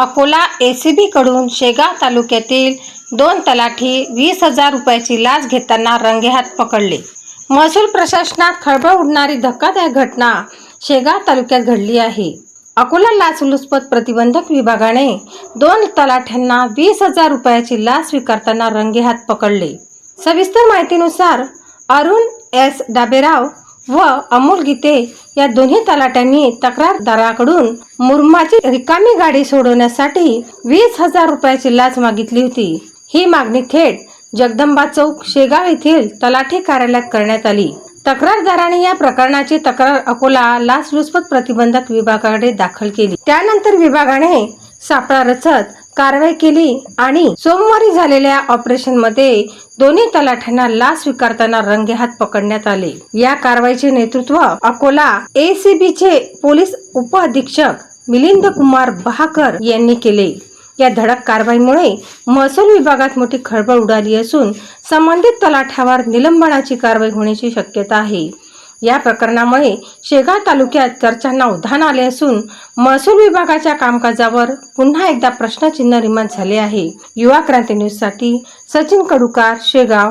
Akola A C बीकडून शेगाव तालुक्यातील दोन तलाठी वीस हजार रुपयाची लाच घेताना रंगेहात पकडले. महसूल प्रशासनात खळबळ उडणारी धक्कादायक घटना शेगाव तालुक्यात घडली आहे. अकोला लाचलुचपत प्रतिबंधक विभागाने दोन तलाठ्यांना वीस हजार रुपयाची लाच स्वीकारताना रंगेहात पकडले. सविस्तर माहितीनुसार अरुण एस. डाबेराव व अमोल गीते या दोन्ही तलाट्यांनी तक्रारदाराकडून मुरमाची रिकामी गाडी सोडवण्यासाठी वीस हजार रुपयाची लाच मागितली होती. ही मागणी थेट जगदंबा चौक शेगाव येथील तलाठी कार्यालयात करण्यात आली. तक्रारदाराने या प्रकरणाची तक्रार अकोला लाचलुचपत प्रतिबंधक विभागाकडे दाखल केली. त्यानंतर विभागाने सापळा रचत कारवाई केली आणि सोमवारी झालेल्या ऑपरेशनमध्ये दोन्ही तलाठ्यांना लाच स्वीकारताना रंगेहात पकडण्यात आले. या कारवाईचे नेतृत्व अकोला एसीबीचे पोलीस उप अधीक्षक मिलिंद कुमार बहाकर यांनी केले. या धडक कारवाईमुळे महसूल विभागात मोठी खळबळ उडाली असून संबंधित तलाठ्यावर निलंबनाची कारवाई होण्याची शक्यता आहे. या प्रकरणामुळे शेगाव तालुक्यात चर्चांना उधाण आले असून महसूल विभागाच्या कामकाजावर पुन्हा एकदा प्रश्नचिन्ह निर्माण झाले आहे. युवा क्रांती न्यूजसाठी सचिन कडुकार शेगाव.